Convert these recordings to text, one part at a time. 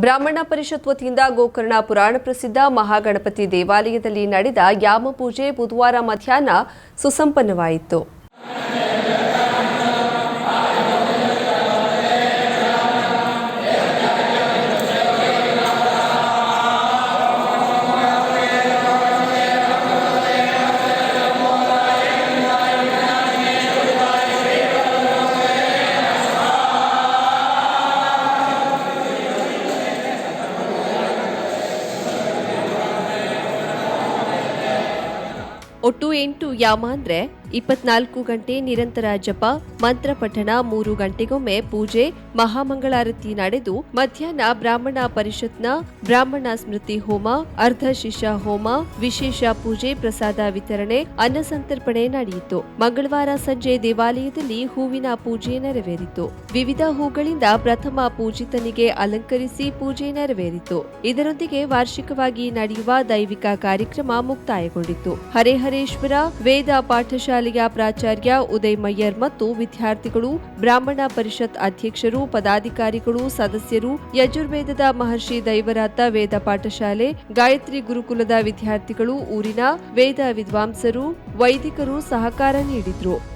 ಬ್ರಾಹ್ಮಣ ಪರಿಷತ್ ವತಿಯಿಂದ ಗೋಕರ್ಣ ಪುರಾಣ ಪ್ರಸಿದ್ಧ ಮಹಾಗಣಪತಿ ದೇವಾಲಯದಲ್ಲಿ ನಡೆದ ಯಾಮ ಪೂಜೆ ಬುಧವಾರ ಮಧ್ಯಾಹ್ನ ಸುಸಂಪನ್ನವಾಯಿತು. ಒಟ್ಟು ಎಂಟು ಯಾಮ ಅಂದ್ರೆ ಇಪ್ಪತ್ನಾಲ್ಕು ಗಂಟೆ ನಿರಂತರ ಜಪ, ಮಂತ್ರ ಪಠಣ, ಮೂರು ಗಂಟೆಗೊಮ್ಮೆ ಪೂಜೆ, ಮಹಾಮಂಗಳಾರತಿ ನಡೆದು ಮಧ್ಯಾಹ್ನ ಬ್ರಾಹ್ಮಣ ಪರಿಷತ್ನ ಬ್ರಾಹ್ಮಣ ಸ್ಮೃತಿ ಹೋಮ, ಅರ್ಧ ಶಿಷ್ಯ ಹೋಮ, ವಿಶೇಷ ಪೂಜೆ, ಪ್ರಸಾದ ವಿತರಣೆ ಅನ್ನಸಂತರ್ಪಣೆ ನಡೆಯಿತು. ಮಂಗಳವಾರ ಸಂಜೆ ದೇವಾಲಯದಲ್ಲಿ ಹೂವಿನ ಪೂಜೆ ನೆರವೇರಿತು. ವಿವಿಧ ಹೂಗಳಿಂದ ಪ್ರಥಮ ಪೂಜಿತನಿಗೆ ಅಲಂಕರಿಸಿ ಪೂಜೆ ನೆರವೇರಿತು. ಇದರೊಂದಿಗೆ ವಾರ್ಷಿಕವಾಗಿ ನಡೆಯುವ ದೈವಿಕ ಕಾರ್ಯಕ್ರಮ ಮುಕ್ತಾಯಗೊಂಡಿತು. ಹರೇಹರೇಶ್ವರ ವೇದ ಪಾಠಶಾಲೆಯ ಪ್ರಾಚಾರ್ಯ ಉದಯ್ ಮಯ್ಯರ್ ಮತ್ತು ವಿದ್ಯಾರ್ಥಿಗಳು, ಬ್ರಾಹ್ಮಣ ಪರಿಷತ್ ಅಧ್ಯಕ್ಷರು, ಪದಾಧಿಕಾರಿಗಳು, ಸದಸ್ಯರು, ಯಜುರ್ವೇದದ ಮಹರ್ಷಿ ದೈವರಾತ ವೇದ ಪಾಠಶಾಲೆ, ಗಾಯತ್ರಿ ಗುರುಕುಲದ ವಿದ್ಯಾರ್ಥಿಗಳು, ಊರಿನ ವೇದ ವಿದ್ವಾಂಸರು, ವೈದಿಕರು ಸಹಕಾರ ನೀಡಿದ್ರು.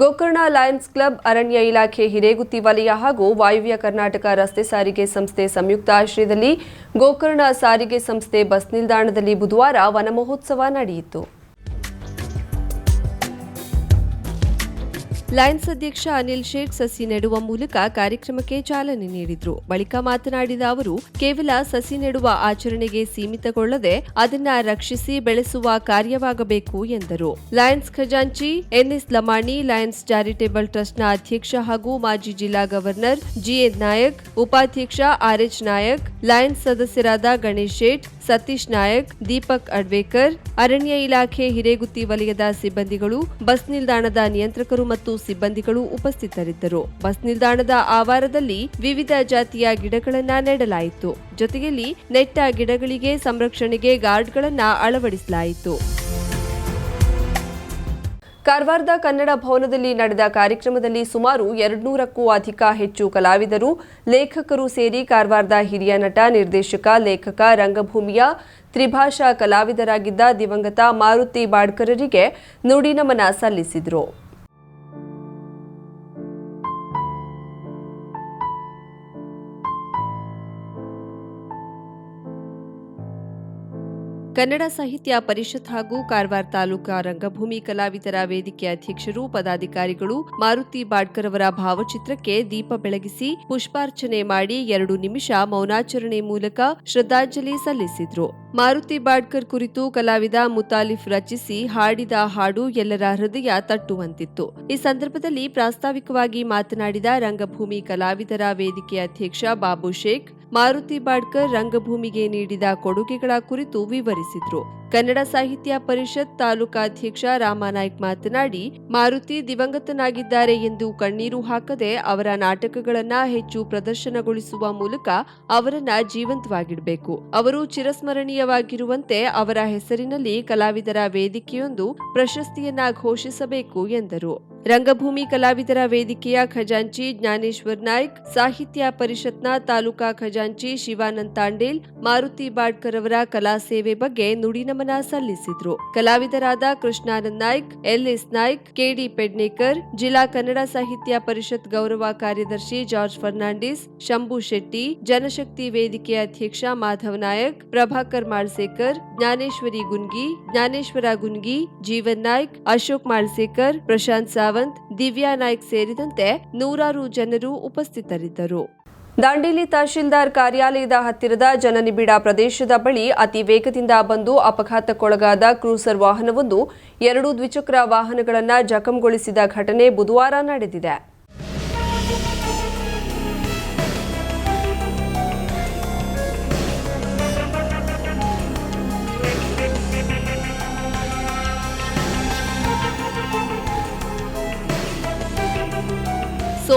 ಗೋಕರ್ಣ ಲಯನ್ಸ್ ಕ್ಲಬ್ ಅರಣ್ಯ ಇಲಾಖೆ ಹಿರೇಗುತ್ತಿ ವಲಯ ಹಾಗೂ ವಾಯುವ್ಯ ಕರ್ನಾಟಕ ರಸ್ತೆ ಸಾರಿಗೆ ಸಂಸ್ಥೆ ಸಂಯುಕ್ತ ಆಶ್ರಯದಲ್ಲಿ ಗೋಕರ್ಣ ಸಾರಿಗೆ ಸಂಸ್ಥೆ ಬಸ್ ನಿಲ್ದಾಣದಲ್ಲಿ ಬುಧವಾರ ವನಮಹೋತ್ಸವ ನಡೆಯಿತು. ಲಯನ್ಸ್ ಅಧ್ಯಕ್ಷ ಅನಿಲ್ ಶೇಖ್ ಸಸಿ ನೆಡುವ ಮೂಲಕ ಕಾರ್ಯಕ್ರಮಕ್ಕೆ ಚಾಲನೆ ನೀಡಿದರು. ಬಳಿಕ ಮಾತನಾಡಿದ ಅವರು, ಕೇವಲ ಸಸಿ ನೆಡುವ ಆಚರಣೆಗೆ ಸೀಮಿತಗೊಳ್ಳದೆ ಅದನ್ನ ರಕ್ಷಿಸಿ ಬೆಳೆಸುವ ಕಾರ್ಯವಾಗಬೇಕು ಎಂದರು. ಲಯನ್ಸ್ ಖಜಾಂಚಿ, ಎನ್ಎಸ್ ಲಮಾಣಿ, ಲಯನ್ಸ್ ಚಾರಿಟೇಬಲ್ ಟ್ರಸ್ಟ್ನ ಅಧ್ಯಕ್ಷ ಹಾಗೂ ಮಾಜಿ ಜಿಲ್ಲಾ ಗವರ್ನರ್ ಜಿಎನ್ ನಾಯಕ್, ಉಪಾಧ್ಯಕ್ಷ ಆರ್ಎಚ್ ನಾಯಕ್, ಲಯನ್ಸ್ ಸದಸ್ಯರಾದ ಗಣೇಶ್ ಶೇಟ್ ಸತೀಶ್ ನಾಯಕ್, ದೀಪಕ್ ಅಡ್ವೇಕರ್, ಅರಣ್ಯ ಇಲಾಖೆ ಹಿರೇಗುತ್ತಿ ವಲಯದ ಸಿಬ್ಬಂದಿಗಳು, ಬಸ್ ನಿಲ್ದಾಣದ ನಿಯಂತ್ರಕರು ಮತ್ತು ಸಿಬ್ಬಂದಿಗಳು ಉಪಸ್ಥಿತರಿದ್ದರು. ಬಸ್ ನಿಲ್ದಾಣದ ಆವಾರದಲ್ಲಿ ವಿವಿಧ ಜಾತಿಯ ಗಿಡಗಳನ್ನ ನೆಡಲಾಯಿತು. ಜೊತೆಯಲ್ಲಿ ನೆಟ್ಟ ಗಿಡಗಳಿಗೆ ಸಂರಕ್ಷಣೆಗೆ ಗಾರ್ಡ್ಗಳನ್ನ ಅಳವಡಿಸಲಾಯಿತು. ಕಾರವಾರದ ಕನ್ನಡ ಭವನದಲ್ಲಿ ನಡೆದ ಕಾರ್ಯಕ್ರಮದಲ್ಲಿ ಸುಮಾರು ಎರಡ್ನೂರಕ್ಕೂ ಅಧಿಕ ಹೆಚ್ಚು ಕಲಾವಿದರು, ಲೇಖಕರು ಸೇರಿ ಕಾರವಾರದ ಹಿರಿಯ ನಟ, ನಿರ್ದೇಶಕ, ಲೇಖಕ, ರಂಗಭೂಮಿಯ ತ್ರಿಭಾಷಾ ಕಲಾವಿದರಾಗಿದ್ದ ದಿವಂಗತ ಮಾರುತಿ ಬಾಡ್ಕರರಿಗೆ ನುಡಿನಮನ ಸಲ್ಲಿಸಿದರು. ಕನ್ನಡ ಸಾಹಿತ್ಯ ಪರಿಷತ್ ಹಾಗೂ ಕಾರವಾರ ತಾಲೂಕಾ ರಂಗಭೂಮಿ ಕಲಾವಿದರ ವೇದಿಕೆ ಅಧ್ಯಕ್ಷರು, ಪದಾಧಿಕಾರಿಗಳು ಮಾರುತಿ ಬಾಡ್ಕರ್ ಅವರ ಭಾವಚಿತ್ರಕ್ಕೆ ದೀಪ ಬೆಳಗಿಸಿ ಪುಷ್ಪಾರ್ಚನೆ ಮಾಡಿ ಎರಡು ನಿಮಿಷ ಮೌನಾಚರಣೆ ಮೂಲಕ ಶ್ರದ್ಧಾಂಜಲಿ ಸಲ್ಲಿಸಿದ್ರು. ಮಾರುತಿ ಬಾಡ್ಕರ್ ಕುರಿತು ಕಲಾವಿದ ಮುತಾಲಿಫ್ ರಚಿಸಿ ಹಾಡಿದ ಹಾಡು ಎಲ್ಲರ ಹೃದಯ ತಟ್ಟುವಂತಿತ್ತು. ಈ ಸಂದರ್ಭದಲ್ಲಿ ಪ್ರಾಸ್ತಾವಿಕವಾಗಿ ಮಾತನಾಡಿದ ರಂಗಭೂಮಿ ಕಲಾವಿದರ ವೇದಿಕೆ ಅಧ್ಯಕ್ಷ ಬಾಬು ಶೇಖ್ ಮಾರುತಿ ಬಾಡ್ಕರ್ ರಂಗಭೂಮಿಗೆ ನೀಡಿದ ಕೊಡುಗೆಗಳ ಕುರಿತು ವಿವರಿಸಿದ್ರು. ಕನ್ನಡ ಸಾಹಿತ್ಯ ಪರಿಷತ್ ತಾಲೂಕಾಧ್ಯಕ್ಷ ರಾಮನಾಯ್ಕ್ ಮಾತನಾಡಿ, ಮಾರುತಿ ದಿವಂಗತನಾಗಿದ್ದಾರೆ ಎಂದು ಕಣ್ಣೀರು ಹಾಕದೆ ಅವರ ನಾಟಕಗಳನ್ನು ಹೆಚ್ಚು ಪ್ರದರ್ಶನಗೊಳಿಸುವ ಮೂಲಕ ಅವರನ್ನ ಜೀವಂತವಾಗಿಡಬೇಕು. ಅವರು ಚಿರಸ್ಮರಣೀಯವಾಗಿರುವಂತೆ ಅವರ ಹೆಸರಿನಲ್ಲಿ ಕಲಾವಿದರ ವೇದಿಕೆಯೊಂದು ಪ್ರಶಸ್ತಿಯನ್ನ ಘೋಷಿಸಬೇಕು ಎಂದರು. ರಂಗಭೂಮಿ ಕಲಾವಿದರ ವೇದಿಕೆಯ ಖಜಾಂಚಿ ಜ್ಞಾನೇಶ್ವರ್ ನಾಯ್ಕ್, ಸಾಹಿತ್ಯ ಪರಿಷತ್ನ ತಾಲೂಕಾ ಖಜಾಂಚಿ ಶಿವಾನಂದ್ ತಾಂಡೇಲ್, ಮಾರುತಿ ಬಾಡ್ಕರ್ ಅವರ ಕಲಾ ಸೇವೆ ಬಗ್ಗೆ ನುಡಿನಮನ ಸಲ್ಲಿಸಿದ್ರು. ಕಲಾವಿದರಾದ Krishnanand Naik L S Naik, KD Pednekar, ಜಿಲ್ಲಾ ಕನ್ನಡ ಸಾಹಿತ್ಯ ಪರಿಷತ್ ಗೌರವ ಕಾರ್ಯದರ್ಶಿ ಜಾರ್ಜ್ ಫರ್ನಾಂಡಿಸ್, ಶಂಭು ಶೆಟ್ಟಿ, ಜನಶಕ್ತಿ ವೇದಿಕೆ ಅಧ್ಯಕ್ಷ ಮಾಧವ್ ನಾಯಕ್, ಪ್ರಭಾಕರ್ ಮಾಳ್ಸೇಕರ್ ಜ್ಞಾನೇಶ್ವರಿ ಗುನ್ಗಿ, ಜ್ಞಾನೇಶ್ವರ ಗುನ್ಗಿ, ಜೀವನ್ ನಾಯ್ಕ್, ಅಶೋಕ್ ಮಾಳ್ಸೇಕರ್ ಪ್ರಶಾಂತ್ ಸಾವಂತ್ ದಿವ್ಯಾ ನಾಯ್ಕ್ ಸೇರಿದಂತೆ ನೂರಾರು ಜನರು ಉಪಸ್ಥಿತರಿದ್ದರು. ದಾಂಡೇಲಿ ತಹಶೀಲ್ದಾರ್ ಕಾರ್ಯಾಲಯದ ಹತ್ತಿರದ ಜನನಿಬಿಡ ಪ್ರದೇಶದ ಬಳಿ ಅತಿ ವೇಗದಿಂದ ಬಂದು ಅಪಘಾತಕ್ಕೊಳಗಾದ ಕ್ರೂಸರ್ ವಾಹನವೊಂದು ಎರಡು ದ್ವಿಚಕ್ರ ವಾಹನಗಳನ್ನು ಜಖಂಗೊಳಿಸಿದ ಘಟನೆ ಬುಧವಾರ ನಡೆದಿದೆ.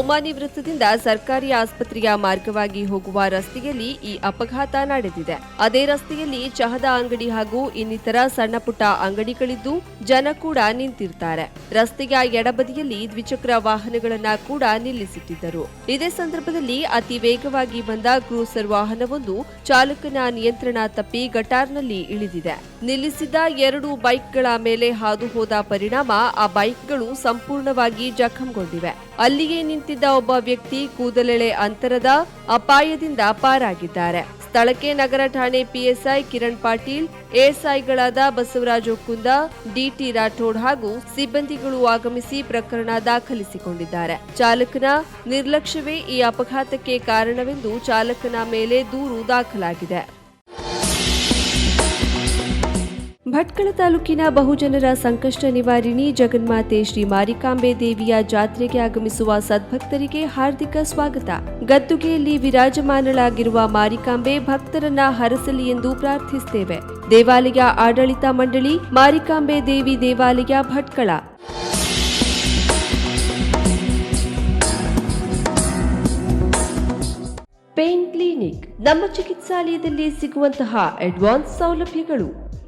ಸೋಮಾನಿ ವೃತ್ತದಿಂದ ಸರ್ಕಾರಿ ಆಸ್ಪತ್ರೆಯ ಮಾರ್ಗವಾಗಿ ಹೋಗುವ ರಸ್ತೆಯಲ್ಲಿ ಈ ಅಪಘಾತ ನಡೆದಿದೆ. ಅದೇ ರಸ್ತೆಯಲ್ಲಿ ಚಹದ ಅಂಗಡಿ ಹಾಗೂ ಇನ್ನಿತರ ಸಣ್ಣ ಪುಟ್ಟ ಅಂಗಡಿಗಳಿದ್ದು ಜನ ಕೂಡ ನಿಂತಿರ್ತಾರೆ. ರಸ್ತೆಯ ಎಡಬದಿಯಲ್ಲಿ ದ್ವಿಚಕ್ರ ವಾಹನಗಳನ್ನ ಕೂಡ ನಿಲ್ಲಿಸಿಟ್ಟಿದ್ದರು. ಇದೇ ಸಂದರ್ಭದಲ್ಲಿ ಅತಿ ವೇಗವಾಗಿ ಬಂದ ಕ್ರೂಸರ್ ವಾಹನವೊಂದು ಚಾಲಕನ ನಿಯಂತ್ರಣ ತಪ್ಪಿ ಗಟಾರ್ನಲ್ಲಿ ಇಳಿದಿದೆ. ನಿಲ್ಲಿಸಿದ ಎರಡು ಬೈಕ್ಗಳ ಮೇಲೆ ಹಾದು ಹೋದ ಪರಿಣಾಮ ಆ ಬೈಕ್ಗಳು ಸಂಪೂರ್ಣವಾಗಿ ಜಖಂಗೊಂಡಿವೆ. ಅಲ್ಲಿಯೇ ನಿಂತಿದ್ದ ಒಬ್ಬ ವ್ಯಕ್ತಿ ಕೂದಲೆಳೆ ಅಂತರದ ಅಪಾಯದಿಂದ ಪಾರಾಗಿದ್ದಾರೆ. ಸ್ಥಳಕ್ಕೆ ನಗರ ಠಾಣೆ ಪಿಎಸ್ಐ ಕಿರಣ್ ಪಾಟೀಲ್, ಎಎಸ್ಐಗಳಾದ ಬಸವರಾಜ್ ಒಕ್ಕುಂದ, ಡಿಟಿ ರಾಠೋಡ್ ಹಾಗೂ ಸಿಬ್ಬಂದಿಗಳು ಆಗಮಿಸಿ ಪ್ರಕರಣ ದಾಖಲಿಸಿಕೊಂಡಿದ್ದಾರೆ. ಚಾಲಕನ ನಿರ್ಲಕ್ಷ್ಯವೇ ಈ ಅಪಘಾತಕ್ಕೆ ಕಾರಣವೆಂದು ಚಾಲಕನ ಮೇಲೆ ದೂರು ದಾಖಲಾಗಿದೆ. ಭಟ್ಕಳ ತಾಲೂಕಿನ ಬಹುಜನರ ಸಂಕಷ್ಟ ನಿವಾರಿಣಿ ಜಗನ್ಮಾತೆ ಶ್ರೀ ಮಾರಿಕಾಂಬೆ ದೇವಿಯ ಜಾತ್ರೆಗೆ ಆಗಮಿಸುವ ಸದ್ಭಕ್ತರಿಗೆ ಹಾರ್ದಿಕ ಸ್ವಾಗತ. ಗದ್ದುಗೆಯಲ್ಲಿ ವಿರಾಜಮಾನಳಾಗಿರುವ ಮಾರಿಕಾಂಬೆ ಭಕ್ತರನ್ನ ಹರಸಲಿ ಎಂದು ಪ್ರಾರ್ಥಿಸುತ್ತೇವೆ. ದೇವಾಲಯ ಆಡಳಿತ ಮಂಡಳಿ, ಮಾರಿಕಾಂಬೆ ದೇವಿ ದೇವಾಲಯ ಭಟ್ಕಳ. ಪೇನ್ ಕ್ಲಿನಿಕ್, ನಮ್ಮ ಚಿಕಿತ್ಸಾಲಯದಲ್ಲಿ ಸಿಗುವಂತಹ ಅಡ್ವಾನ್ಸ್ ಸೌಲಭ್ಯಗಳು.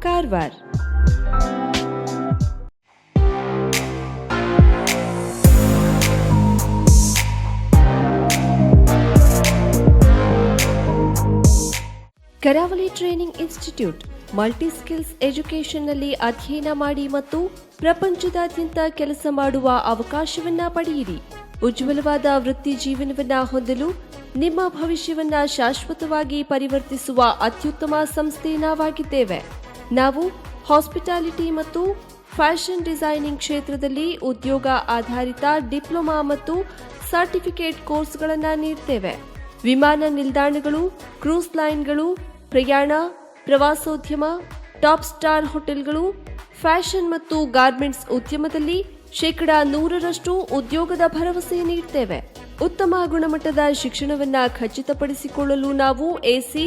Karwar. Karavali training institute multi skills ಎಜುಕೇಷನ್ನಲ್ಲಿ ಅಧ್ಯಯನ ಮಾಡಿ ಮತ್ತು ಪ್ರಪಂಚದಾದ್ಯಂತ ಕೆಲಸ ಮಾಡುವ ಅವಕಾಶವನ್ನ ಪಡೆಯಿರಿ ಉಜ್ವಲವಾದ ವೃತ್ತಿ ಜೀವನವನ್ನ ಹೊಂದಲು ನಿಮ್ಮ ಭವಿಷ್ಯವನ್ನ ಶಾಶ್ವತವಾಗಿ ಪರಿವರ್ತಿಸುವ ಅತ್ಯುತ್ತಮ ಸಂಸ್ಥೆ ನಾವಾಗಿದ್ದೇವೆ ನಾವು ಹಾಸ್ಪಿಟಾಲಿಟಿ ಮತ್ತು ಫ್ಯಾಷನ್ ಡಿಸೈನಿಂಗ್ ಕ್ಷೇತ್ರದಲ್ಲಿ ಉದ್ಯೋಗ ಆಧಾರಿತ ಡಿಪ್ಲೊಮಾ ಮತ್ತು ಸರ್ಟಿಫಿಕೇಟ್ ಕೋರ್ಸ್ಗಳನ್ನು ನೀಡ್ತೇವೆ. ವಿಮಾನ ನಿಲ್ದಾಣಗಳು, ಕ್ರೂಸ್ ಲೈನ್ಗಳು, ಪ್ರಯಾಣ, ಪ್ರವಾಸೋದ್ಯಮ, ಟಾಪ್ ಸ್ಟಾರ್ ಹೋಟೆಲ್ಗಳು, ಫ್ಯಾಷನ್ ಮತ್ತು ಗಾರ್ಮೆಂಟ್ಸ್ ಉದ್ಯಮದಲ್ಲಿ ಶೇಕಡ ನೂರರಷ್ಟು ಉದ್ಯೋಗದ ಭರವಸೆ ನೀಡ್ತೇವೆ. ಉತ್ತಮ ಗುಣಮಟ್ಟದ ಶಿಕ್ಷಣವನ್ನು ಖಚಿತಪಡಿಸಿಕೊಳ್ಳಲು ನಾವು ಎಸಿ